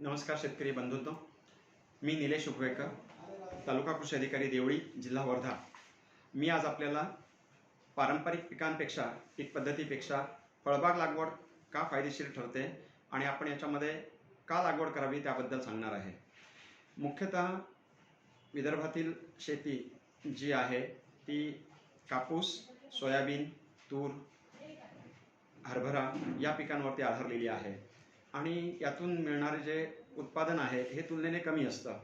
नमस्कार शेतकरी बंधूंनो. मी निलेश उपवेकर तालुका कृषी अधिकारी देवळी जिल्हा वर्धा. मी आज आपल्याला पारंपरिक पिकांपेक्षा पीक पद्धतीपेक्षा फळबाग लागवड का फायदेशीर ठरते आणि आपण याच्यामध्ये का लागवड करावी त्याबद्दल सांगणार आहे. मुख्यतः विदर्भातील शेती जी आहे ती कापूस सोयाबीन तूर हरभरा या पिकांवरती आधारलेली आहे. आणि यातून मिळणारे जे उत्पादन आहे हे तुलनेने कमी असतं.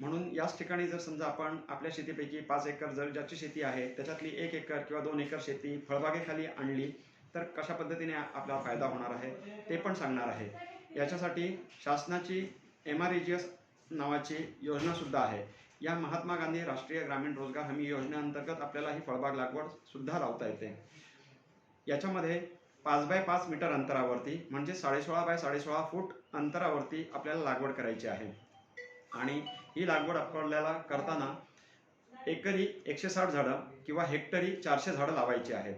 म्हणून याच ठिकाणी जर समजा आपण आपल्या शेतीपैकी पाच एकर जर ज्याची शेती आहे त्याच्यातली एक एकर किंवा दोन एकर शेती फळबागेखाली आणली तर कशा पद्धतीने आपला फायदा होणार आहे ते पण सांगणार आहे. याच्यासाठी शासनाची एम आर जी एस नावाची योजनासुद्धा आहे. या महात्मा गांधी राष्ट्रीय ग्रामीण रोजगार हमी योजनेअंतर्गत आपल्याला ही फळबाग लागवड सुद्धा लावता येते. याच्यामध्ये पाच बाय पाच मीटर अंतरावरती म्हणजे साडेसोळा बाय साडेसोळा फूट अंतरावरती आपल्याला लागवड करायची आहे. आणि ही लागवड आपल्याला करताना एकरी एकशे साठ झाडं किंवा हेक्टरी चारशे झाडं लावायची आहेत.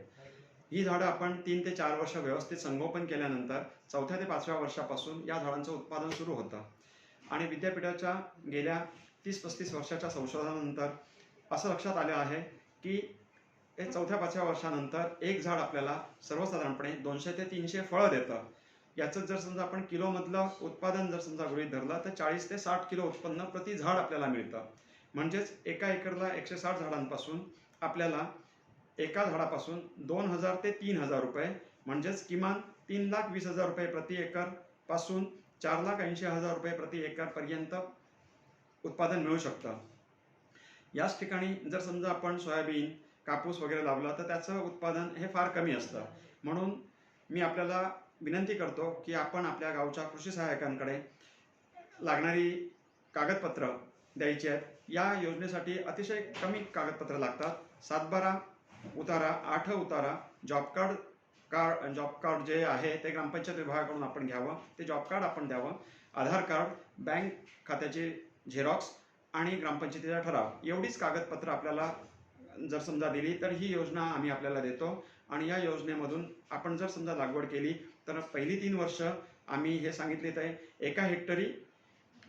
ही झाडं आपण तीन ते चार वर्ष व्यवस्थित संगोपन केल्यानंतर चौथ्या ते पाचव्या वर्षापासून या झाडांचं उत्पादन सुरू होतं. आणि विद्यापीठाच्या गेल्या तीस पस्तीस वर्षाच्या संशोधनानंतर असं लक्षात आलं आहे की हे चौथ्या पाचव्या वर्षानंतर एक झाड आपल्याला सर्वसाधारणपणे दोनशे ते तीनशे फळं देतं. याचं जर समजा आपण किलोमधलं उत्पादन जर समजा गृहित धरलं तर चाळीस ते साठ किलो उत्पन्न प्रति झाड आपल्याला मिळतं. म्हणजेच एका एकरला एकशे साठ झाडांपासून आपल्याला एका झाडापासून दोन हजार ते तीन हजार रुपये म्हणजेच किमान तीन लाख वीस हजार रुपये प्रति एकरपासून चार लाख ऐंशी हजार रुपये प्रति एकर पर्यंत उत्पादन मिळू शकतं. याच ठिकाणी जर समजा आपण सोयाबीन कापूस वगैरे लावला तर त्याचं उत्पादन हे फार कमी असतं. म्हणून मी आपल्याला विनंती करतो की आपण आपल्या गावच्या कृषी सहाय्यकांकडे लागणारी कागदपत्र द्यायची आहेत. या योजनेसाठी अतिशय कमी कागदपत्र लागतात. सातबारा उतारा आठ उतारा job card card job card जे आहे ते ग्रामपंचायत विभागाकडून आपण घ्यावं. ते जॉब कार्ड आपण द्यावं. आधार कार्ड बँक खात्याचे झेरॉक्स आणि ग्रामपंचायतीचा ठराव. एवढीच कागदपत्र आपल्याला जर समजा दिली तर ही योजना आम्ही आपल्याला देतो. आणि या योजनेमधून आपण जर समजा लागवड केली तर पहिली तीन वर्ष आम्ही हे सांगितले आहे एका हेक्टरी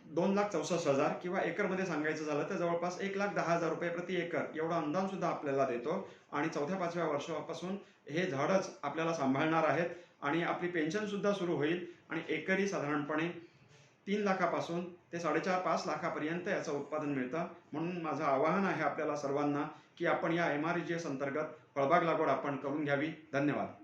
दोन लाख चौसष्ट हजार किंवा एकरमध्ये सांगायचं झालं तर जवळपास एक लाख दहा हजार रुपये प्रति एकर एवढा अनुदान सुद्धा आपल्याला देतो. आणि चौथ्या पाचव्या वर्षापासून हे झाडच आपल्याला सांभाळणार आहेत. आणि आपली पेन्शन सुद्धा सुरू होईल. आणि एकरी साधारणपणे तीन लाखापासून ते साडेचार पाच लाखापर्यंत याचं उत्पादन मिळतं. म्हणून माझं आवाहन आहे आपल्याला सर्वांना की आपण या एम आर जी एस अंतर्गत फळबाग लागवड आपण करून घ्यावी. धन्यवाद.